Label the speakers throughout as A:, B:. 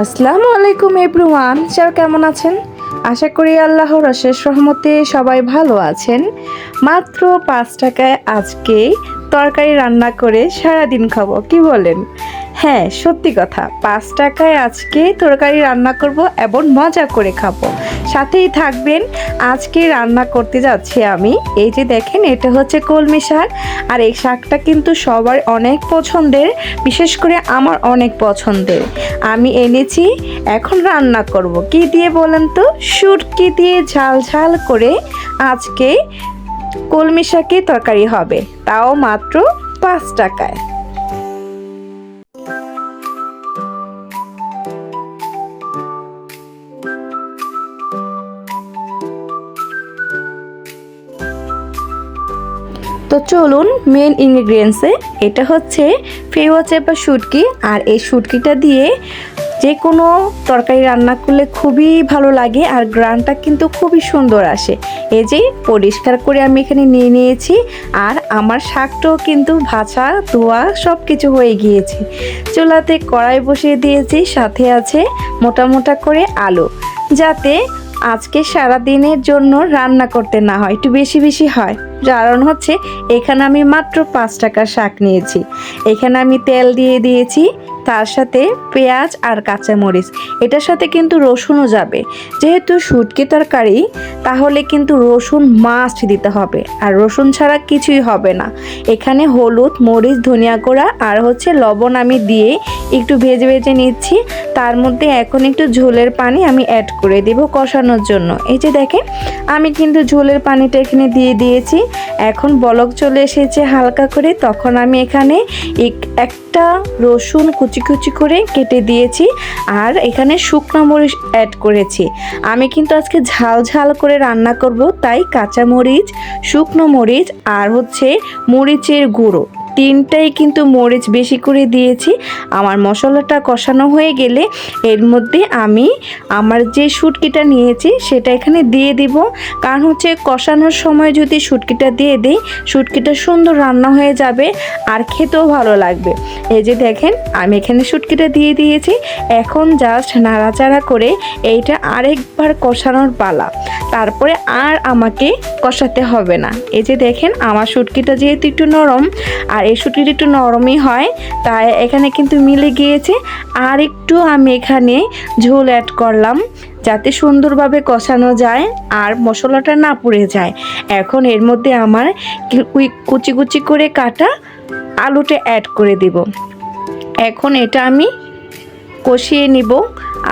A: আসসালামু আলাইকুম everyone sir কেমন আছেন? আশা করি আল্লাহর অশেষ রহমতে সবাই ভালো আছেন। মাত্র পাঁচ টাকায় আজকে তরকারি রান্না করে সারাদিন খাব, কি বলেন? হ্যাঁ সত্যি কথা। পাঁচ টাকায় আজকে তরকারি রান্না করব এবং মজা করে খাব। সাথেই থাকবেন, আজকে রান্না করতে যাচ্ছি আমি। এই যে দেখেন, এটা হচ্ছে কলমি শাক। আর এই শাকটা কিন্তু সবার অনেক পছন্দের, বিশেষ করে আমার অনেক পছন্দের। আমি এনেছি, এখন রান্না করব। কি দিয়ে বলেন তো? শুটকি দিয়ে ঝাল ঝাল করে আজকে কলমি শাকে তরকারি হবে। তাও মাত্র পাঁচ টাকায়। তো চলুন মেন ইনগ্রিডিয়েন্টসে এটা হচ্ছে ফেওয়া চেপা শুটকি, আর এই শুটকিটা দিয়ে যে কোনো তরকারি রান্না করলে খুবই ভালো লাগে, আর গ্রানটা কিন্তু খুবই সুন্দর আসে। এই যে পরিষ্কার করে আমি এখানে নিয়ে নিয়েছি, আর আমার শাকটাও কিন্তু ভাজা, ধোয়া সব কিছু হয়ে গিয়েছে। চুলাতে কড়াই বসিয়ে দিয়েছি, সাথে আছে মোটা মোটা করে আলু, যাতে আজকে সারা দিনের জন্য রান্না করতে না হয়, একটু বেশি বেশি হয়। কারণ হচ্ছে, এখানে আমি মাত্র পাঁচ টাকার শাক নিয়েছি। এখানে আমি তেল দিয়ে দিয়েছি তার সাথে পেঁয়াজ আর কাঁচামরিচ। এটার সাথে কিন্তু রসুনও যাবে। যেহেতু শুটকি তরকারি, তাহলে কিন্তু রসুন মাস্ট দিতে হবে। আর রসুন ছাড়া কিছুই হবে না। এখানে হলুদ, মরিচ, ধনিয়া গুঁড়া আর হচ্ছে লবণ আমি দিয়ে একটু ভেজে ভেজে নিচ্ছি। তার মধ্যে এখন একটু ঝোলের পানি আমি অ্যাড করে দেব কষানোর জন্য। এই যে দেখেন, আমি কিন্তু ঝোলের পানিটা এখানে দিয়ে দিয়েছি। এখন বলক চলে এসেছে হালকা করে। তখন আমি এখানে এক- একটা রসুন কুচি কুচি করে কেটে দিয়েছি আর এখানে শুকনো মরিচ অ্যাড করেছি। আমি কিন্তু আজকে ঝাল ঝাল করে রান্না করব, তাই কাঁচা মরিচ শুকনো মরিচ আর হচ্ছে মরিচের গুঁড়ো। তিনটাই কিন্তু মরিচ বেশি করে দিয়েছি। আমার মশলাটা কষানো হয়ে গেলে এর মধ্যে আমি আমার যে শুটকিটা নিয়েছি সেটা এখানে দিয়ে দিব। কারণ হচ্ছে কষানোর সময় যদি শুটকিটা দিয়ে দিই, শুটকিটা সুন্দর রান্না হয়ে যাবে আর খেতেও ভালো লাগবে। এই যে দেখেন, আমি এখানে শুটকিটা দিয়ে দিয়েছি। এখন জাস্ট নাড়াচাড়া করে এইটা আরেকবার কষানোর পালা। তারপরে আর আমাকে কষাতে হবে না। এই যে দেখেন, আমার শুটকিটা যেহেতু একটু নরম, আর এই শুটকিটা একটু নরমই হয়, তাই এখানে কিন্তু মিলে গিয়েছে। আর একটু আমি এখানে ঝোল অ্যাড করলাম, যাতে সুন্দরভাবে কষানো যায় আর মশলাটা না পুড়ে যায়। এখন এর মধ্যে আমার কুচি কুচি করে কাটা আলুটা অ্যাড করে দেব। এখন এটা আমি কষিয়ে নিব।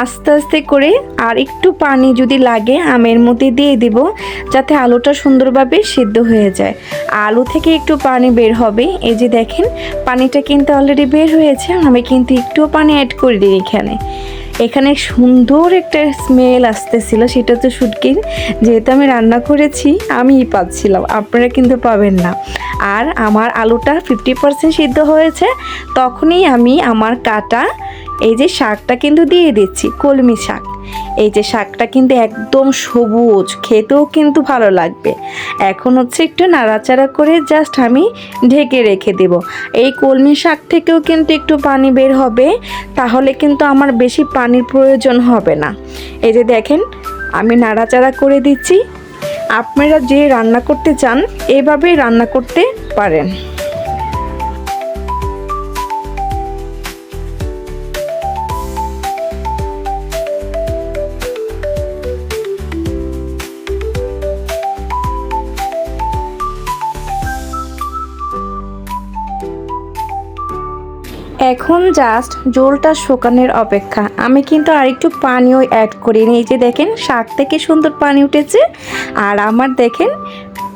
A: আস্তে আস্তে করে আর একটু পানি যদি লাগে, আমের মধ্যে দিয়ে দিব, যাতে আলুটা সুন্দরভাবে সিদ্ধ হয়ে যায়। আলু থেকে একটু পানি বের হবে। এই যে দেখেন, পানিটা কিন্তু অলরেডি বের হয়েছে। আমি কিন্তু একটুও পানি অ্যাড করে দিই এখানে। এখানে সুন্দর একটা স্মেল আসতেছিল, সেটা তো শুটকির। যেহেতু আমি রান্না করেছি, আমিই পাচ্ছিলাম, আপনারা কিন্তু পাবেন না। আর আমার আলুটা ফিফটি পার্সেন্ট সিদ্ধ হয়েছে, তখনই আমি আমার কাটা এই যে শাকটা কিন্তু দিয়ে দিচ্ছি, কলমি শাক। এই যে শাকটা কিন্তু একদম সবুজ, খেতেও কিন্তু ভালো লাগবে। এখন হচ্ছে একটু নাড়াচাড়া করে জাস্ট আমি ঢেকে রেখে দেব। এই কলমি শাক থেকেও কিন্তু একটু পানি বের হবে, তাহলে কিন্তু আমার বেশি পানির প্রয়োজন হবে না। এই যে দেখেন, আমি নাড়াচাড়া করে দিচ্ছি। আপনারা যে রান্না করতে চান, এভাবেই রান্না করতে পারেন। এখন জাস্ট জোলটা শুকানোর অপেক্ষা। আমি কিন্তু আরেকটু পানিও অ্যাড করি এই যে দেখেন, শাক থেকে সুন্দর পানি উঠেছে। আর আমার দেখেন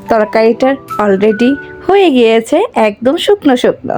A: তরকারিটার অলরেডি হয়ে গিয়েছে, একদম শুকনো শুকনো।